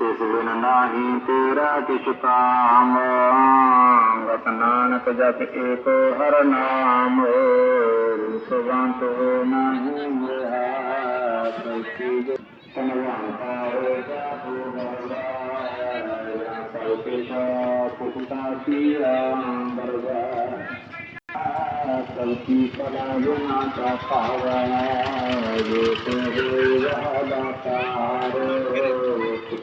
ਤਿਸ ਬਿਨ ਨਾਹੀ ਤੇਰਾ ਕਿਛ ਕਾਮ ਗਤ ਨਾਨਕ ਜਪ ਏਕ ਹਰ ਨਾਮ ਰੂਪਵੰਤ ਹੋ ਨਾਹੀ ਮਿਹਾ ਸਚੀ ਤਨਵੰਤਾ ਹੋਏ ਜਾਪੂ ਬਰਵਾ ਸਲਪੇਸ਼ਾ ਪੁਖਤਾ ਸੀਰਾ ਬਰਵਾ ਸਲਪੀ ਕਲਾ ਗੁਨਾ ਕਾ ਪਾਵਾ ਜੋ ਤੇ ਰਾਦਾ ਕਾਰ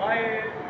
weil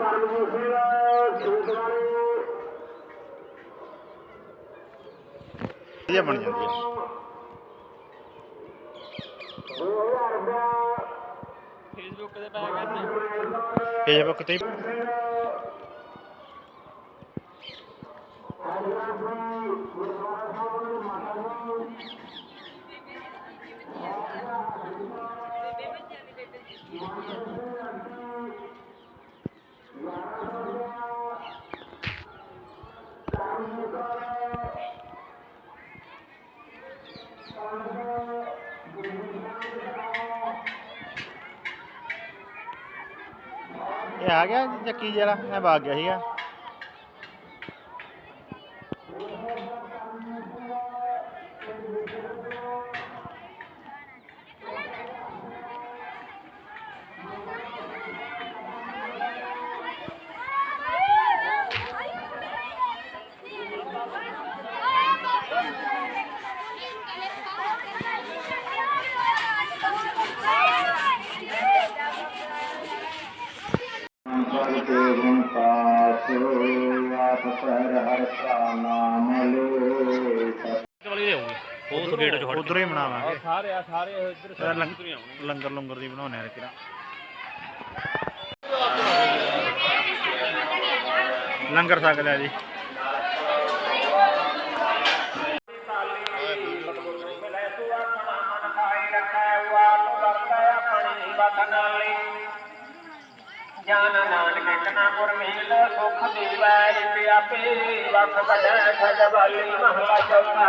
ਪਰਮਜੀਤ ਸਿੰਘ ਛੂਟ ਵਾਲੇ ਇਹ ਬਣ ਜਾਂਦੀ ਹੈ 2000 ਰੁਪਇਆ ਫੇਸਬੁੱਕ ਤੇ ਇਹ ਆ ਗਿਆ ਚੱਕੀ ਜਿਹੜਾ ਮੈਂ ਭਾਗ ਗਿਆ ਸੀਗਾ। ਉਹ ਗੇਟ ਚ ਉਧਰੋਂ ਹੀ ਬਣਾਵਾਂਗੇ। ਸਾਰੇ ਆ ਸਾਰੇ ਇੱਧਰ ਲੰਗ- ਲੰਗਰ ਲੰਗਰ ਦੀ ਬਣਾਉਣੇ ਆ ਕਿਰਾ ਲੰਗਰ ਛਕ ਲਿਆ ਜੀ। ਗਿਆਨ ਨਾਨਕ ਕਨਾ ਗੁਰ ਮੇਲ ਸੁਖ ਦੀਵੈ ਰਿਪਿ ਆਪੇ ਵਖ ਬੜੈ ਖਜਬਲੀ ਮਹਲਾ ਚੌਥਾ